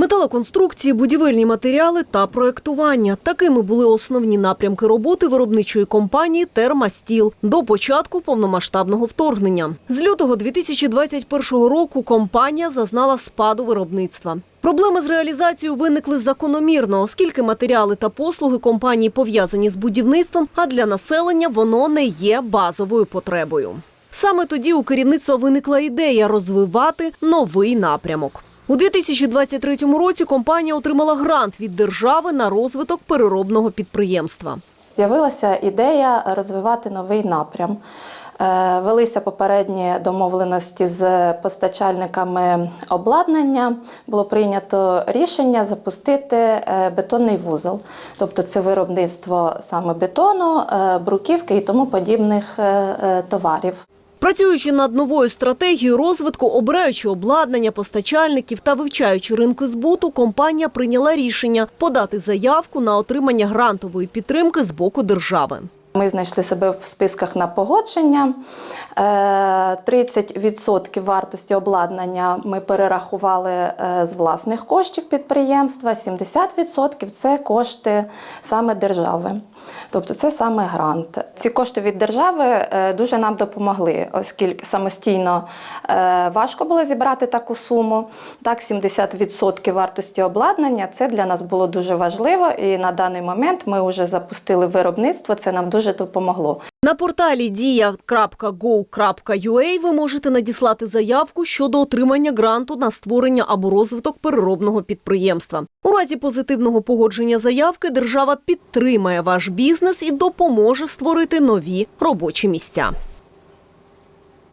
Металоконструкції, будівельні матеріали та проектування. Такими були основні напрямки роботи виробничої компанії Термастіл до початку повномасштабного вторгнення. З лютого 2021 року компанія зазнала спаду виробництва. Проблеми з реалізацією виникли закономірно, оскільки матеріали та послуги компанії пов'язані з будівництвом, а для населення воно не є базовою потребою. Саме тоді у керівництва виникла ідея розвивати новий напрямок. У 2023 році компанія отримала грант від держави на розвиток переробного підприємства. З'явилася ідея розвивати новий напрям. Е, Велися попередні домовленості з постачальниками обладнання. Було прийнято рішення запустити е, бетонний вузол, тобто це виробництво саме бетону, е, бруківки і тому подібних товарів. Працюючи над новою стратегією розвитку, обираючи обладнання, постачальників та вивчаючи ринки збуту, компанія прийняла рішення подати заявку на отримання грантової підтримки з боку держави. Ми знайшли себе в списках на погодження. Е, 30% вартості обладнання ми перерахували е, з власних коштів підприємства, 70% це кошти саме держави. Тобто це саме грант. Ці кошти від держави е, дуже нам допомогли, оскільки самостійно е, важко було зібрати таку суму. Так, 70% вартості обладнання це для нас було дуже важливо, і на даний момент ми вже запустили виробництво. Це нам дуже допомогло. На порталі дія.go.ua ви можете надіслати заявку щодо отримання гранту на створення або розвиток переробного підприємства. У разі позитивного погодження заявки держава підтримає ваш бізнес і допоможе створити нові робочі місця.